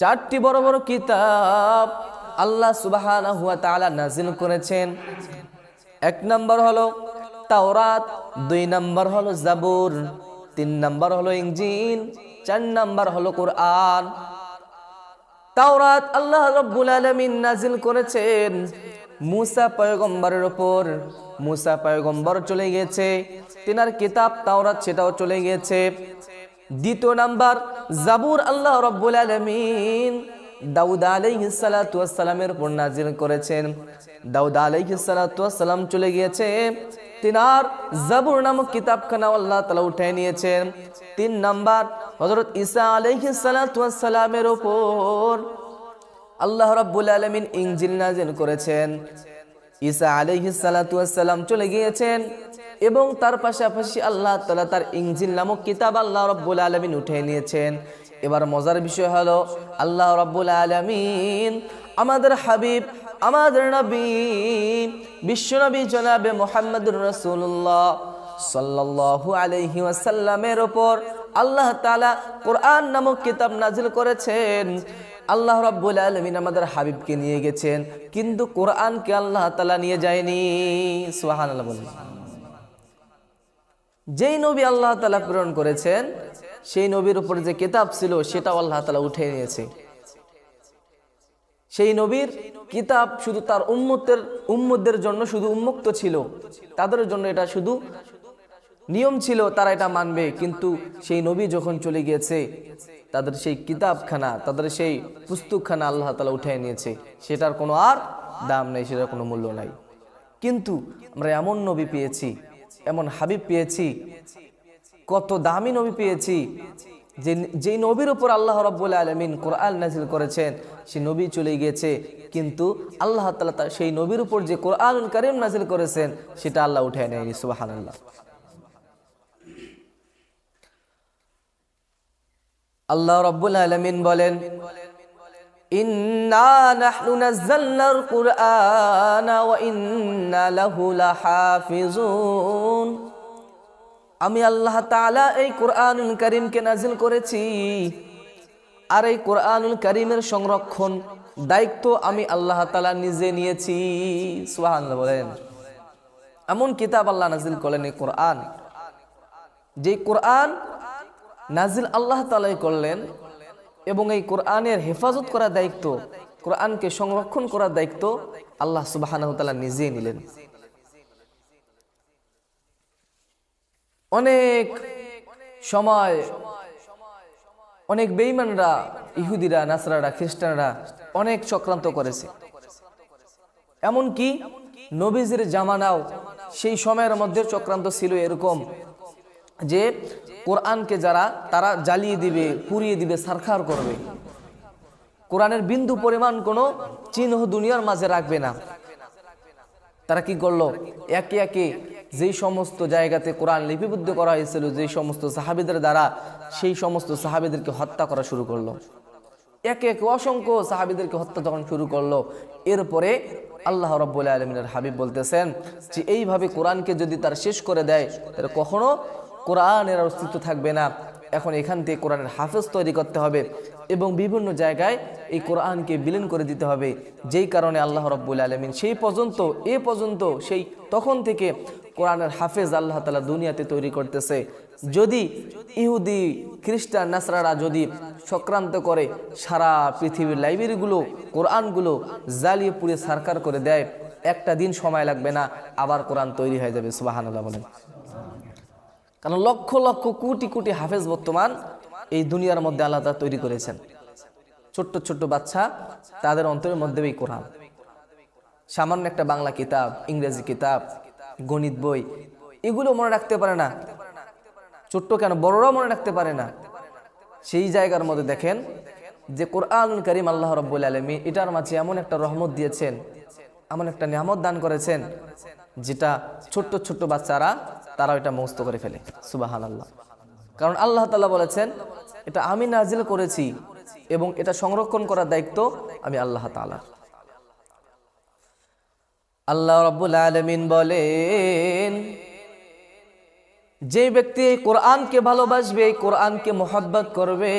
চারটি বড় বড় কিতাব আল্লাহ সুবাহানা হুয়া তাআলা নাজিল করেছেন। এক নম্বর হলো তাওরাত, দুই নম্বর হলো জাবুর, তিন নম্বর হলো ইঞ্জিন চার নম্বর হলো কোরআন। তাওরাত আল্লাহ রব্বুল আলামিন নাজিল করেছেন। মুসা পয়গম্বরের ওপর মুসা পয়গম্বর চলে গেছে, তিনার কিতাব তাওরাত সেটাও চলে গেছে। দ্বিতীয় নাম্বার, জাবুর আল্লাহ রব্বুল আলামিন দাউদ আলাইহিস সালাতু ওয়াস উপর নাজিল করেছেন। দাউদ আলাইহিস সালাতু ওয়াস চলে গিয়েছে। তিনার জাবুর নামক কিতাবখানা আল্লাহ তাআলা উঠে নিয়েছেন। তিন নাম্বার, হযরত ঈসা আলাইহিস সালাতু ওয়াস সালামের উপর আল্লাহ রাব্বুল আলামিন ইনজিল নাজিল করেছেন। ঈসা আলাইহিস সালাতু ওয়াস সালাম চলে গিয়েছেন। এবং তার পাশাপাশি আল্লাহ তালা তার ইনজিল নামক কিতাব আল্লাহ রাব্বুল আলামিন উঠে নিয়েছেন। এবার মজার বিষয় হলো, আল্লাহ রাব্বুল আলামিন আমাদের হাবিব, আমাদের নবী বিশ্বনবী জনাবে মুহাম্মদুর রাসূলুল্লাহ সাল্লাল্লাহু আলাইহি ওয়াসাল্লামের ওপর আল্লাহ তালা কোরআন নামক কিতাব নাজিল করেছেন। আল্লাহ রাব্বুল আলামিন আমাদের হাবিবকে নিয়ে গেছেন, কিন্তু কোরআনকে আল্লাহ তালা নিয়ে যায়নি। সুবহানাল্লাহ বলেন। যেই নবী আল্লাহ তাআলা প্রেরণ করেছেন, সেই নবীর উপর যে কিতাব ছিল, সেটাও আল্লাহ তাআলা উঠে নিয়েছে। সেই নবীর কিতাব শুধু তার উম্মতের, উম্মতদের জন্য শুধু উন্মুক্ত ছিল। তাদের জন্য এটা শুধু নিয়ম ছিল, তারা এটা মানবে। কিন্তু সেই নবী যখন চলে গিয়েছে, তাদের সেই কিতাবখানা, তাদের সেই পুস্তকখানা আল্লাহ তালা উঠে নিয়েছে। সেটার কোনো আর দাম নেই, সেটার কোনো মূল্য নাই। কিন্তু আমরা এমন নবী পেয়েছি এমন হাবিব পেয়েছি, কত দামি নবী পেয়েছি, যে যেই নবীর উপর আল্লাহ রব্বুল আলমিন কোরআন নাজিল করেছেন, সেই নবী চলে গিয়েছে। কিন্তু আল্লাহ তালা তার সেই নবীর উপর যে কোরআন করিম নাজিল করেছেন, সেটা আল্লাহ উঠে নেয়নি সুবাহান আল্লাহ আল্লাহ রব্বুল আলমিন বলেন নাহনু নাযালনাল কুরআনা ওয়া ইন্না লাহু লাহাফিজুন। আমি আল্লাহ তাআলা এই কোরআনুল করিমকে নাজিল করেছি। আর এই কোরআনুল করিমের সংরক্ষণ দায়িত্ব আমি আল্লাহ তাআলা নিজে নিয়েছি। সুবহানাল্লাহ বলেন। এমন কিতাব আল্লাহ নাজিল করলেন এই কোরআন। যে কোরআন নাজিল আল্লাহ তালাই করলেন এবং এই কোরআনের হেফাজত করার দায়িত্ব, কোরআনকে সংরক্ষণ করার দায়িত্ব আল্লাহ সুবাহ নিজে নিলেন। অনেক সময় অনেক বেইমানরা ইহুদিরা, নাসরারা, খ্রিস্টানরা অনেক চক্রান্ত করেছে। এমনকি নবীজির জামানাও সেই সময়ের মধ্যে চক্রান্ত ছিল এরকম যে কোরআনকে যারা, তারা জ্বালিয়ে দিবে, পুড়িয়ে দিবে, সারখার করবে। কোরআনের বিন্দু পরিমাণ কোনো চিহ্ন দুনিয়ার মাঝে রাখবে না। তারা কি করল? একে একে যেই সমস্ত জায়গাতে কোরআন লিপিবদ্ধ করা হয়েছিল, যেই সমস্ত সাহাবিদের দ্বারা, সেই সমস্ত সাহাবিদেরকে হত্যা করা শুরু করল। একে একে অসংখ্য সাহাবিদেরকে হত্যা যখন শুরু করল, এরপরে আল্লাহ রব্বুল আলমিনের হাবিব বলতেছেন যে, এইভাবে কোরআনকে যদি তার শেষ করে দেয়, তাহলে কখনো কোরআনের অস্তিত্ব থাকবে না। এখন এখান থেকে কোরআনের হাফেজ তৈরি করতে হবে এবং বিভিন্ন জায়গায় এই কোরআনকে বিলীন করে দিতে হবে। যেই কারণে আল্লাহ রব্বুল আলমিন সেই পর্যন্ত, এ পর্যন্ত, সেই তখন থেকে কোরআনের হাফেজ আল্লাহ তালা দুনিয়াতে তৈরি করতেছে। যদি ইহুদি, খ্রিস্টান, নাসরারা যদি সক্রান্ত করে সারা পৃথিবীর লাইব্রেরিগুলো, কোরআনগুলো জ্বালিয়ে পুড়ে সারকার করে দেয়, একটা দিন সময় লাগবে না, আবার কোরআন তৈরি হয়ে যাবে সুবাহান বলেন। কারণ লক্ষ লক্ষ কোটি কোটি হাফেজ বর্তমান এই দুনিয়ার মধ্যে আল্লাহ তৈরি করেছেন। ছোট্ট ছোট্ট বাচ্চা, তাদের অন্তরের মধ্যে এই কোরআন। সামান্য একটা বাংলা কিতাব, ইংরেজি কিতাব, গণিত বই, এগুলো মনে রাখতে পারে না। ছোট্ট কেন, বড়রাও মনে রাখতে পারে না। সেই জায়গার মধ্যে দেখেন যে কোরআন করিম আল্লাহ রব্বুল আলমী এটার মাঝে এমন একটা রহমত দিয়েছেন, এমন একটা নিয়ামত দান করেছেন, যেটা ছোট্ট ছোট্ট বাচ্চারা তারা এটা মুস্ত করে ফেলে। সুবাহান আল্লাহ কারণ আল্লাহ তালা বলেছেন, এটা আমি নাজিল করেছি এবং এটা সংরক্ষণ করার দায়িত্ব আমি আল্লাহ তালা আল্লাহ রব্বুল আলমিন বলেন, যে ব্যক্তি কোরআনকে ভালোবাসবে কোরআনকে মোহাব্বত করবে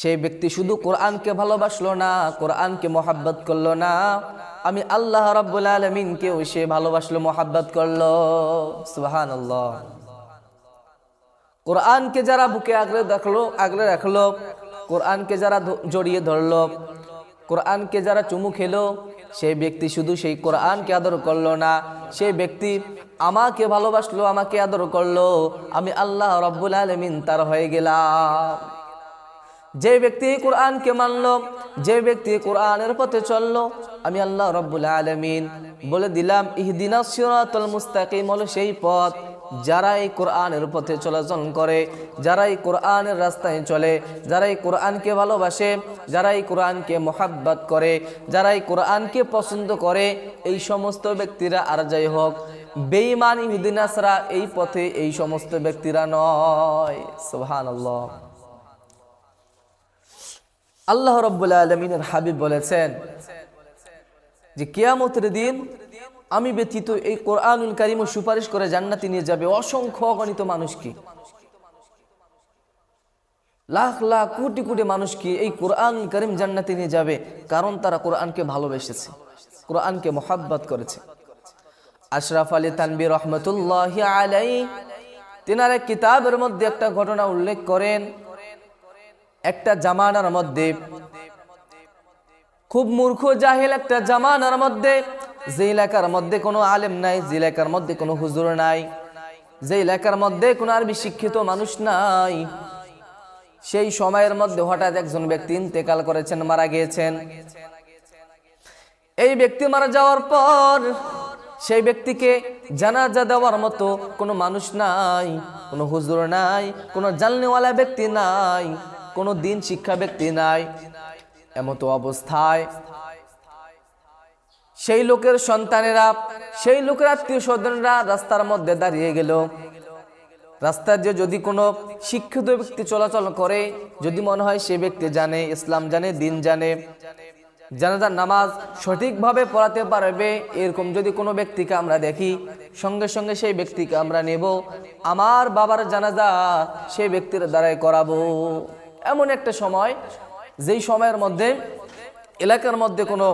সেই ব্যক্তি শুধু কোরআনকে ভালোবাসলো না, কোরআনকে মোহাব্বত করল না। আমি আল্লাহ রাব্বুল আলমিনকেও সে ভালোবাসলো, মোহাব্বত করল। সুহান কোরআনকে যারা বুকে আগলে দেখল আগলে রাখল, কোরআনকে যারা জড়িয়ে ধরলো, কোরআনকে যারা চুমু খেলো, সেই ব্যক্তি শুধু সেই কোরআনকে আদর করল না, সেই ব্যক্তি আমাকে ভালোবাসলো, আমাকে আদর করল। আমি আল্লাহ রব্বুল আলমিন তার হয়ে গেলাম। যে ব্যক্তি কোরআনকে মানলো, যে ব্যক্তি কোরআনের পথে চলল, আমি আল্লাহ রব্বুল আলমিন বলে দিলাম, ইহদিনা সিরাতুল মুস্তাকিম হলো সেই পথ যারা এই কোরআনের পথে চলাচল করে যারা এই কোরআনের রাস্তায় চলে যারা এই কোরআনকে ভালোবাসে যারা এই কোরআনকে মোহাব্বত করে যারা এই কোরআনকে পছন্দ করে, এই সমস্ত ব্যক্তিরা আর যাই হোক, বেঈমান ইহুদিনাসরা এই পথে এই সমস্ত ব্যক্তিরা নয়। সুবহানাল্লাহ। আল্লাহ রব্বুল আলমিনের হাবিব বলেছেন যে কিয়ামতের দিন আমি ব্যতীত এই কোরআনুল কারিম সুপারিশ করে জান্নাতি নিয়ে যাবে অসংখ্য অগণিত মানুষ কি লাখ লাখ কোটি কোটি মানুষ কি এই কোরআন করিম জান্নাতি নিয়ে যাবে কারণ তারা কোরআনকে ভালোবেসেছে, কোরআনকে মোহাব্বত করেছে। আশরাফ আলী তানবী রহমতুল্লাহ আলাই তিনার এক কিতাবের মধ্যে একটা ঘটনা উল্লেখ করেন একটা জামানার মধ্যে, খুব মূর্খ জাহেল একটা জামানার মধ্যে যে এলাকার মধ্যে কোনো আলেম নাই যে এলাকার মধ্যে কোনো হুজুর নাই যে এলাকার মধ্যে কোনো আরবি শিক্ষিত মানুষ নাই, সেই সময়ের মধ্যে হঠাৎ একজন ব্যক্তি ইন্তেকাল করেছেন, মারা গিয়েছেন। এই ব্যক্তি মারা যাওয়ার পর সেই ব্যক্তিকে জানাজা দেওয়ার মতো কোনো মানুষ নাই, কোনো হুজুর নাই, কোনো জাননেওয়ালা ব্যক্তি নাই কোনো দিন শিক্ষা ব্যক্তি নাই, এমতো অবস্থায়। সেই লোকের সন্তানেরা, সেই লোকের আত্মীয় স্বজনরা রাস্তার মধ্যে দাঁড়িয়ে গেল। রাস্তার যে যদি কোনো শিক্ষিত ব্যক্তি চলাচল করে, যদি মনে হয় সে ব্যক্তি জানে, ইসলাম জানে, দিন জানে, জানাজার নামাজ সঠিকভাবে পড়াতে পারবে, এরকম যদি কোনো ব্যক্তিকে আমরা দেখি, সঙ্গে সঙ্গে সেই ব্যক্তিকে আমরা নেব, আমার বাবার জানাজা সেই ব্যক্তির দ্বারাই করাবো। এমন একটা সময়, যেই সময়ের মধ্যে এলাকার মধ্যে কোনো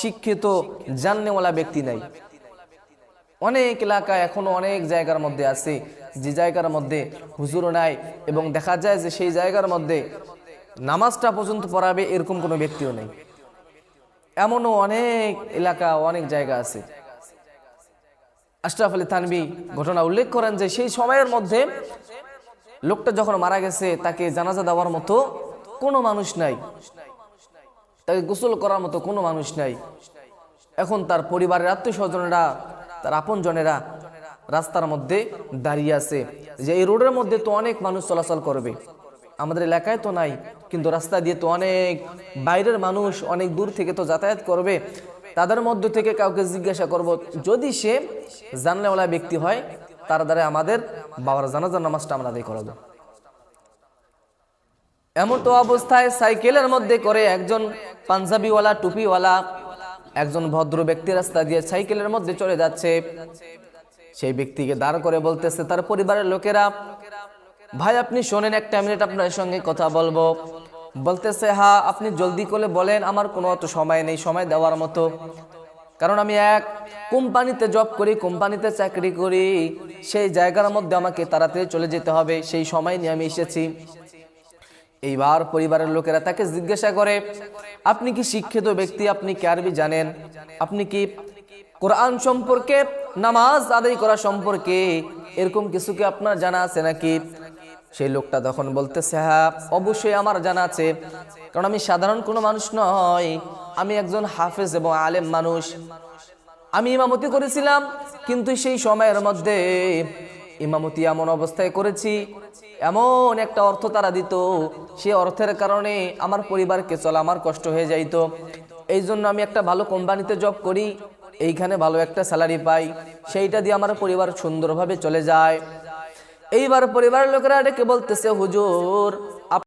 শিক্ষিত জাননেওয়ালা ব্যক্তি নাই। অনেক এলাকা এখনও অনেক জায়গার মধ্যে আছে, যে জায়গার মধ্যে হুজুরও নাই এবং দেখা যায় যে সেই জায়গার মধ্যে নামাজটা পর্যন্ত পড়াবে এরকম কোনো ব্যক্তিও নেই। এমনও অনেক এলাকা, অনেক জায়গা আছে। আশরাফ আলী থানবি ঘটনা উল্লেখ করেন যে সেই সময়ের মধ্যে লোকটা যখন মারা গেছে, তাকে জানাজা দেওয়ার মতো কোনো মানুষ নাই। তাকে গোসল করার মতো কোনো মানুষ নাই। এখন তার পরিবারের আত্মীয় স্বজনেরা তার আপনজনেরা রাস্তার মধ্যে দাঁড়িয়ে আছে। যে এই রোডের মধ্যে তো অনেক মানুষ চলাচল করবে। আমাদের এলাকায় তো নাই, কিন্তু রাস্তা দিয়ে তো অনেক বাইরের মানুষ অনেক দূর থেকে তো যাতায়াত করবে। তাদের মধ্য থেকে কাউকে জিজ্ঞাসা করব, যদি সে জানলেওয়ালা ব্যক্তি হয় তার দ্বারা আমাদের বাবার জানাজার নামাজটা আমরা আদায় করাবো। এমন তো অবস্থায় সাইকেলের মধ্যে করে একজন পাঞ্জাবিওয়ালা, টুপিওয়ালা, একজন ভদ্র ব্যক্তি রাস্তা দিয়ে সাইকেলের মধ্যে চলে যাচ্ছে। সেই ব্যক্তিকে দাঁড় করে বলতেছে, তার পরিবারের লোকেরা, ভাই আপনি শোনেন, একটা মিনিট আপনার সঙ্গে কথা বলব। বলতেছে হ্যাঁ আপনি জলদি করে বলেন, আমার কোনো অত সময় নেই, সময় দেওয়ার মতো। কারণ আমি এক কোম্পানিতে জব করি, কোম্পানিতে চাকরি করি, সেই জায়গার মধ্যে আমাকে তাড়াতাড়ি চলে যেতে হবে, সেই সময় নিয়ে আমি এসেছি। এইবার পরিবারের লোকেরা তাকে জিজ্ঞাসা করে, আপনি কি শিক্ষিত ব্যক্তি? আপনি কি আরবি জানেন? আপনি কি কোরআন সম্পর্কে, নামাজ আদায় করা সম্পর্কে এরকম কিছু কি আপনার জানা আছে নাকি? সেই লোকটা তখন বলতেছে হ্যাঁ অবশ্যই আমার জানা আছে। কারণ আমি সাধারণ কোনো মানুষ নয় আমি একজন হাফেজ এবং আলেম মানুষ। আমি ইমামতি করেছিলাম, কিন্তু সেই সময়ের মধ্যে ইমামতি এমন অবস্থায় করেছি, এমন একটা অর্থ তারা দিত। সে অর্থের কারণে আমার পরিবারকে চলা আমার কষ্ট হয়ে যাইতো। এই জন্য আমি একটা ভালো কোম্পানিতে জব করি, এইখানে ভালো একটা স্যালারি পাই। সেইটা দিয়ে আমার পরিবার সুন্দরভাবে চলে যায়। এইবার পরিবারের লোকেরা ডেকে বলতেছে হুজুর